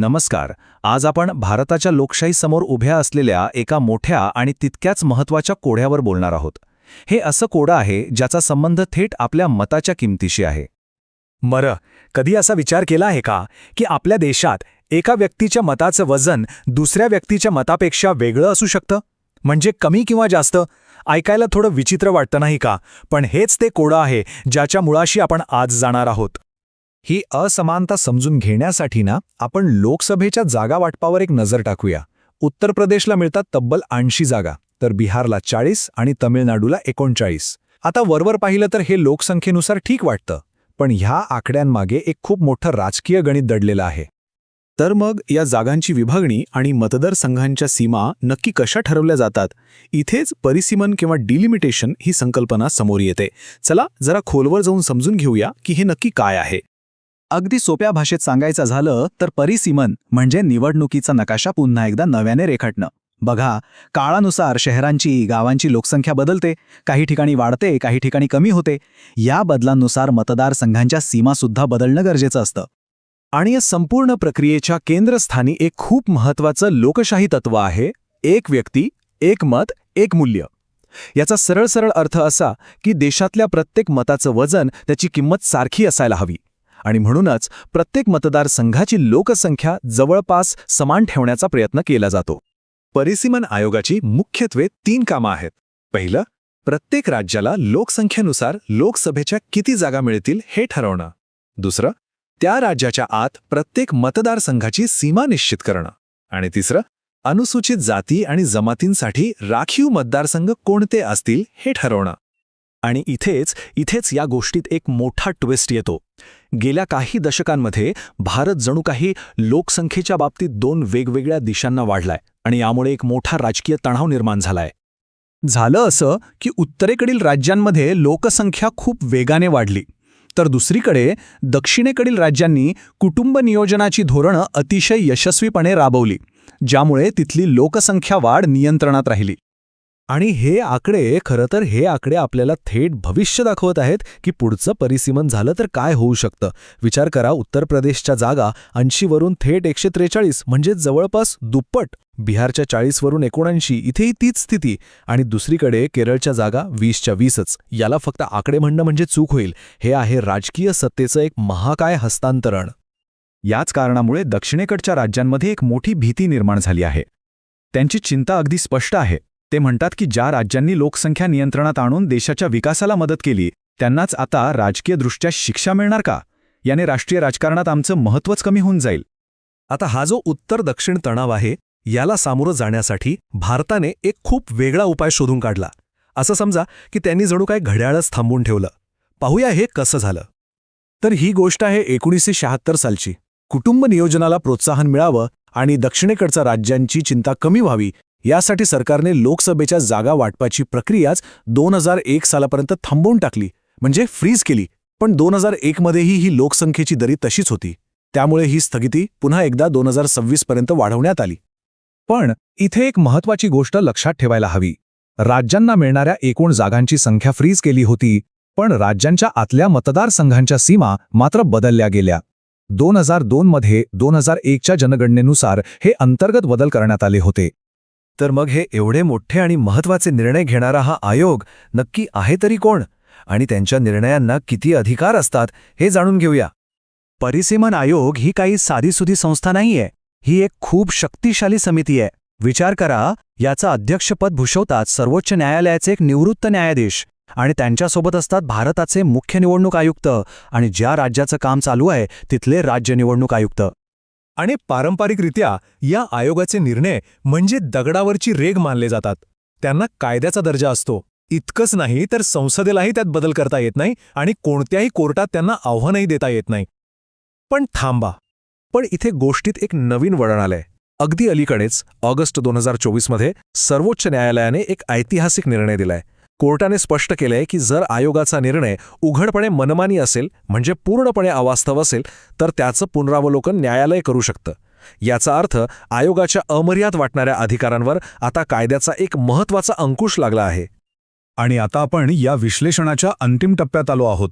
नमस्कार. आज आपण भारताच्या लोकशाहीसमोर उभ्या असलेल्या एका मोठ्या आणि तितक्याच महत्त्वाच्या कोड्यावर बोलणार आहोत. हे असं कोडं आहे ज्याचा संबंध थेट आपल्या मताच्या किमतीशी आहे. मर कधी असा विचार केला आहे का की आपल्या देशात एका व्यक्तीच्या मताचं वजन दुसऱ्या व्यक्तीच्या मतापेक्षा वेगळं असू शकतं? म्हणजे कमी किंवा जास्त? ऐकायला थोडं विचित्र वाटतं नाही का? पण हेच ते कोडं आहे ज्याच्या मुळाशी आपण आज जाणार आहोत. ही असमानता समजून घेण्यासाठी ना आपण लोकसभेच्या जागा वाटपावर एक नजर टाकूया. उत्तर प्रदेशला मिळतात तब्बल ऐंशी जागा तर बिहारला चाळीस आणि तमिळनाडूला एकोणचाळीस. आता वरवर पाहिलं तर हे लोकसंख्येनुसार ठीक वाटतं पण ह्या आकड्यांमागे एक खूप मोठं राजकीय गणित दडलेलं आहे. तर मग या जागांची विभागणी आणि मतदारसंघांच्या सीमा नक्की कशा ठरवल्या जातात? इथेच परिसीमन किंवा डिलिमिटेशन ही संकल्पना समोर येते. चला जरा खोलवर जाऊन समजून घेऊया की हे नक्की काय आहे. अगदी सोप्या भाषेत सांगायचं झालं तर परिसीमन म्हणजे निवडणुकीचा नकाशा पुन्हा एकदा नव्याने रेखाटणं. बघा काळानुसार शहरांची गावांची लोकसंख्या बदलते काही ठिकाणी वाढते काही ठिकाणी कमी होते. या बदलांनुसार मतदारसंघांच्या सीमासुद्धा बदलणं गरजेचं असतं. आणि या संपूर्ण प्रक्रियेच्या केंद्रस्थानी एक खूप महत्वाचं लोकशाही तत्व आहे एक व्यक्ती एक मत एक मूल्य. याचा सरळ सरळ अर्थ असा की देशातल्या प्रत्येक मताचं वजन त्याची किंमत सारखी असायला हवी. आणि म्हणूनच प्रत्येक मतदारसंघाची लोकसंख्या जवळपास समान ठेवण्याचा प्रयत्न केला जातो. परिसीमन आयोगाची मुख्यत्वे तीन कामं आहेत. पहिलं प्रत्येक राज्याला लोकसंख्येनुसार लोकसभेच्या किती जागा मिळतील हे ठरवणं. दुसरं त्या राज्याच्या आत प्रत्येक मतदारसंघाची सीमा निश्चित करणं. आणि तिसरं अनुसूचित जाती आणि जमातींसाठी राखीव मतदारसंघ कोणते असतील हे ठरवणं. आणि इथेच इथेच या गोष्टीत एक मोठा ट्विस्ट येतो. गेल्या काही दशकांमध्ये भारत जणू काही लोकसंख्येच्या बाबतीत दोन वेगवेगळ्या दिशांना वाढलाय आणि यामुळे एक मोठा राजकीय तणाव निर्माण झालाय. झालं असं की उत्तरेकडील राज्यांमध्ये लोकसंख्या खूप वेगाने वाढली. तर दुसरीकडे दक्षिणेकडील राज्यांनी कुटुंब नियोजनाची धोरणं अतिशय यशस्वीपणे राबवली ज्यामुळे तिथली लोकसंख्या वाढ नियंत्रणात राहिली. आणि हे आकडे खरं तर हे आकडे आपल्याला थेट भविष्य दाखवत आहेत की पुढचं परिसीमन झालं तर काय होऊ शकतं. विचार करा उत्तर प्रदेशच्या जागा ऐंशीवरून थेट एकशे त्रेचाळीस म्हणजे जवळपास दुप्पट. बिहारच्या चाळीसवरून एकोणऐंशी इथेही तीच स्थिती. आणि दुसरीकडे केरळच्या जागा वीसच्या वीसच. याला फक्त आकडे म्हणणं म्हणजे चूक होईल. हे आहे राजकीय सत्तेचं एक महाकाय हस्तांतरण. याच कारणामुळे दक्षिणेकडच्या राज्यांमध्ये एक मोठी भीती निर्माण झाली आहे. त्यांची चिंता अगदी स्पष्ट आहे. ते म्हणतात की ज्या राज्यांनी लोकसंख्या नियंत्रणात आणून देशाच्या विकासाला मदत केली त्यांनाच आता राजकीयदृष्ट्या शिक्षा मिळणार का? याने राष्ट्रीय राजकारणात आमचं महत्त्वच कमी होऊन जाईल. आता हा जो उत्तर दक्षिण तणाव आहे याला सामोरं जाण्यासाठी भारताने एक खूप वेगळा उपाय शोधून काढला. असं समजा की त्यांनी जणू काय घड्याळच थांबून ठेवलं. पाहूया हे कसं झालं. तर ही गोष्ट आहे एकोणीसशे शहात्तर सालची. कुटुंब नियोजनाला प्रोत्साहन मिळावं आणि दक्षिणेकडच्या राज्यांची चिंता कमी व्हावी यासाठी सरकारने लोकसभेच्या जागा वाटपाची प्रक्रियाच दोन हजार एक सालापर्यंत थांबवून टाकली म्हणजे फ्रीज केली. पण दोन हजार एकमध्येही ही लोकसंख्येची दरी तशीच होती. त्यामुळे ही स्थगिती पुन्हा एकदा दोन हजार सव्वीस पर्यंत वाढवण्यात आली. पण इथे एक महत्वाची गोष्ट लक्षात ठेवायला हवी. राज्यांना मिळणाऱ्या एकूण जागांची संख्या फ्रीज केली होती पण राज्यांच्या आतल्या मतदारसंघांच्या सीमा मात्र बदलल्या गेल्या. दोन हजार दोनमध्ये दोन हजार एकच्या जनगणनेनुसार हे अंतर्गत बदल करण्यात आले होते. तर मग हे एवढे मोठे आणि महत्त्वाचे निर्णय घेणारा हा आयोग नक्की आहे तरी कोण? आणि त्यांच्या निर्णयांना किती अधिकार असतात हे जाणून घेऊया. परिसीमन आयोग ही काही साधीसुधी संस्था नाहीये. ही एक खूप शक्तिशाली समिती आहे. विचार करा याचं अध्यक्षपद भूषवतात सर्वोच्च न्यायालयाचे एक निवृत्त न्यायाधीश आणि त्यांच्यासोबत असतात भारताचे मुख्य निवडणूक आयुक्त आणि ज्या राज्याचं काम चालू आहे तिथले राज्य निवडणूक आयुक्त. आणि पारंपरिकरित्या या आयोगाचे निर्णय म्हणजे दगडावरची रेग मानले जातात. त्यांना कायद्याचा दर्जा असतो. इतकंच नाही तर संसदेलाही त्यात बदल करता येत नाही आणि कोणत्याही कोर्टात त्यांना आव्हानही देता येत नाही. पण थांबा. पण इथे गोष्टीत एक नवीन वळण आलंय. अगदी अलीकडेच ऑगस्ट दोन हजार चोवीसमध्ये सर्वोच्च न्यायालयाने एक ऐतिहासिक निर्णय दिलाय. कोर्टाने स्पष्ट केलंय की जर आयोगाचा निर्णय उघडपणे मनमानी असेल म्हणजे पूर्णपणे अवास्तव असेल तर त्याचं पुनरावलोकन न्यायालय करू शकतं. याचा अर्थ आयोगाच्या अमर्याद वाटणाऱ्या अधिकारांवर आता कायद्याचा एक महत्त्वाचा अंकुश लागला आहे. आणि आता आपण या विश्लेषणाच्या अंतिम टप्प्यात आलो आहोत.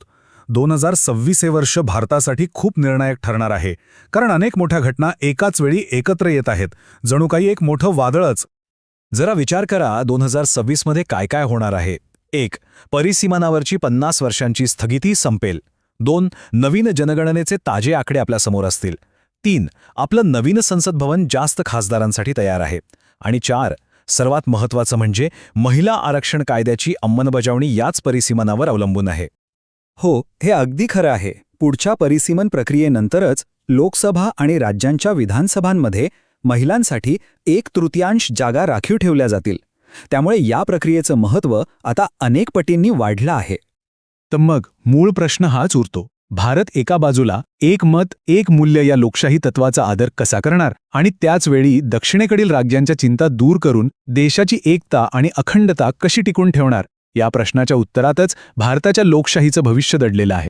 दोन हजार सव्वीस हे वर्ष भारतासाठी खूप निर्णायक ठरणार आहे. कारण अनेक मोठ्या घटना एकाच वेळी एकत्र येत आहेत. जणू काही एक मोठं वादळच जरा विचार करा दोन हजार सव्वीसमध्ये काय काय होणार आहे. एक परिसीमानावरची पन्नास वर्षांची स्थगिती संपेल. दोन नवीन जनगणनेचे ताजे आकडे आपल्यासमोर असतील. तीन आपलं नवीन संसद भवन जास्त खासदारांसाठी तयार आहे. आणि चार सर्वात महत्त्वाचं म्हणजे महिला आरक्षण कायद्याची अंमलबजावणी याच परिसीमानावर अवलंबून आहे. हो हे अगदी खरं आहे. पुढच्या परिसीमन प्रक्रियेनंतरच लोकसभा आणि राज्यांच्या विधानसभांमध्ये महिलांसाठी एक तृतीयांश जागा राखीव ठेवल्या जातील. त्यामुळे या प्रक्रियेचं महत्त्व आता अनेक पटींनी वाढलं आहे. तर मग मूळ प्रश्न हाच उरतो. भारत एका बाजूला एक मत एक मूल्य या लोकशाही तत्वाचा आदर कसा करणार आणि त्याच वेळी दक्षिणेकडील राज्यांच्या चिंता दूर करून देशाची एकता आणि अखंडता कशी टिकून ठेवणार? या प्रश्नाच्या उत्तरातच भारताच्या लोकशाहीचं भविष्य दडलेलं आहे.